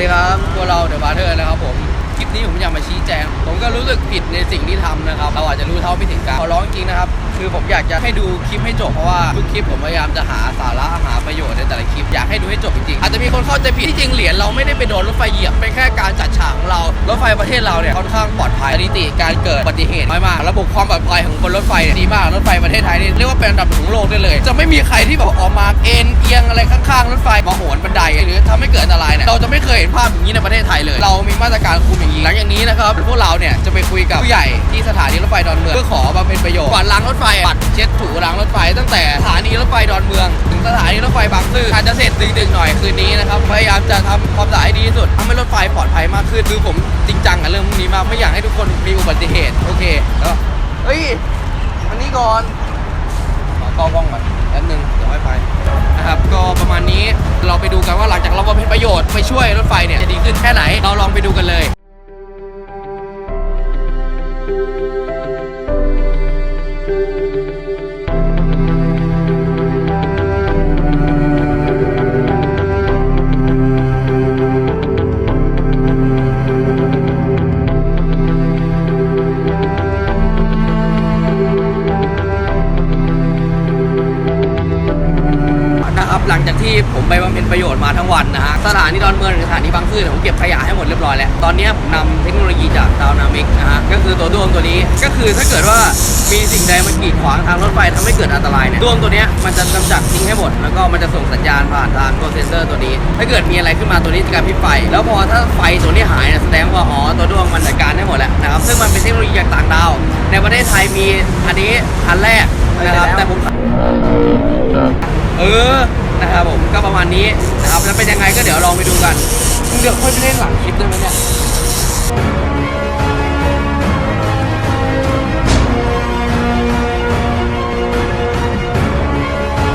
ดีครับตัวเราเดอะบาร์เทอร์นะครับผมคลิปนี้ผมอยากมาชี้แจง ผมก็รู้สึกผิดในสิ่งที่ทำนะครับเราอาจจะรู้เท่าไม่ถึงการขอร้องจริงนะครับ คือผมอยากจะให้ดูคลิปให้จบเพราะว่าทุกคลิปผมพยายามจะหาสาระหาประโยชน์ในแต่ละคลิปอยากให้ดูให้จบจริงๆอาจจะมีคนเข้าใจผิดที่จริงเหรียญเราไม่ได้ไปโดนรถไฟเหยียบเป็นแค่การจัดฉากของเรารถไฟประเทศเราเนี่ยค่อนข้างปลอดภัยสถิติการเกิดอุบัติเหตุน้อยมากระบบความปลอดภัยของบนรถไฟเนี่ยดีมากรถไฟประเทศไทยนี่เรียกว่าเป็นอันดับหนึ่งของโลกได้เลย จะไม่มีใครที่แบบออกมาเอ็นเอียงอะไรข้างๆรถไฟมาโหนบันไดหรือทำให้เกิดอันตรายเนี่ยเราจะไม่เคยเห็นภาพอย่างนี้ในประเทศไทยเลย เรามีมาตรการคุมอย่างนี้หลังจากนี้นะครับพวกเราเนี่ยจะไปคุยกับผู้ใหญ่ที่สถานีรถไฟดอนเมืองเพื่อขอมาเป็นประโยชน์ก่อนล้างรถไฟปัดเช็ดถูล้างรถไฟ ตั้งแต่สถานีรถไฟดอนเมือง ถึงสถานีรถไฟบางซื่ออาจจะเสร็จดึกๆหน่อยคืนนี้นะครับพยายามจะทำความสะอาดให้ดีที่สุดทำให้รถไฟปลอดภัยมากขึ้นคือผมจริงจังกับเรื่องพวกนี้มากไม่อยากให้ทุกคนมีอุบัติเหตุโอเคแล้วเฮ้ยอันนี้ก่อนขอกล้องก่อนแป๊บนึงเดี๋ยวให้ไปนะครับก็ประมาณนี้เราไปดูกันว่าหลังจากเราบำเพ็ญประโยชน์ไปช่วยรถไฟเนี่ยจะดีขึ้นแค่ไหนเราลองไปดูกันเลย ที่ผมไปบำเพ็ญประโยชน์มาทั้งวันนะฮะสถานีดอนเมืองหรือสถานีบางซื่อเนี่ยผมเก็บขยะให้หมดเรียบร้อยแล้วตอนนี้ผมนำเทคโนโลยีจากดาวนามิกนะฮะก็คือตัวด้วงตัวนี้ก็คือถ้าเกิดว่ามีสิ่งใดมันกีดขวางทางรถไฟทำให้เกิดอันตรายเนี่ยด้วงตัวนี้มันจะกำจัดทิ้งให้หมดแล้วก็มันจะส่งสัญญาณผ่านทางตัวเซนเซอร์ตัวนี้ ถ้าเกิดมีอะไรขึ้นมาตัวนี้จะกระพริบไฟแล้วพอถ้าไฟตัวนี้หายเนี่ยแสดงว่าอ๋อตัวด้วงมันจัดการได้หมดแล้วนะครับซึ่งมันเป็นเทคโนโลยีจากต่างดาว ในประเทศไทยมีอันนี้อันแรกนะครับแต่ผมเออ นะครับผมก็ประมาณนี้นะครับแล้วเป็นยังไงก็เดี๋ยวลองไปดูกันมึงเดี๋ยวค่อยไปเล่นหลังคลิปได้ไหมเนี่ย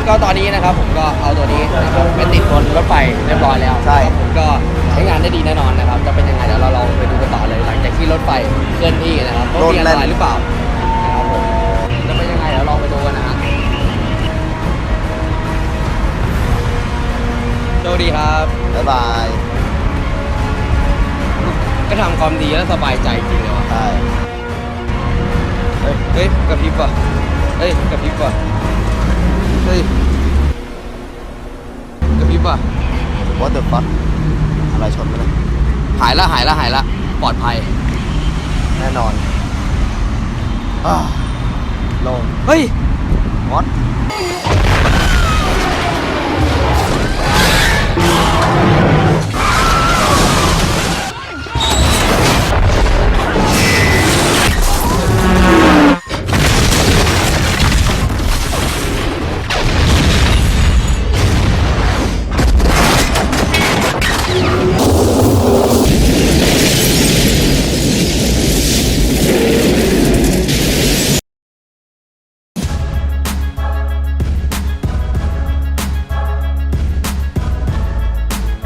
ก็ตอนนี้นะครับผมก็เอาตัวนี้นะครับไปติดบนรถไฟเรียบร้อยแล้วใช่ผมก็ใช้งานได้ดีแน่นอนนะครับ จะเป็นยังไงเดี๋ยวเราลองไปดูกันต่อเลยหลังจากที่รถไฟเคลื่อนที่นะครับว่ามีอันตรายหรือเปล่า คดีครับ บ๊ายบายก็ทำความดีแล้วสบายใจจริงเลยวะใช่เฮ้ยเฮ้ยกระพริบว่ะเฮ้ยกระพริบว่ะเฮ้ยกระพริบว่ะ what the fuck อะไรชนไปเลยหายละหายละหายละปลอดภัยแน่นอนอ่าลง เฮ้ย what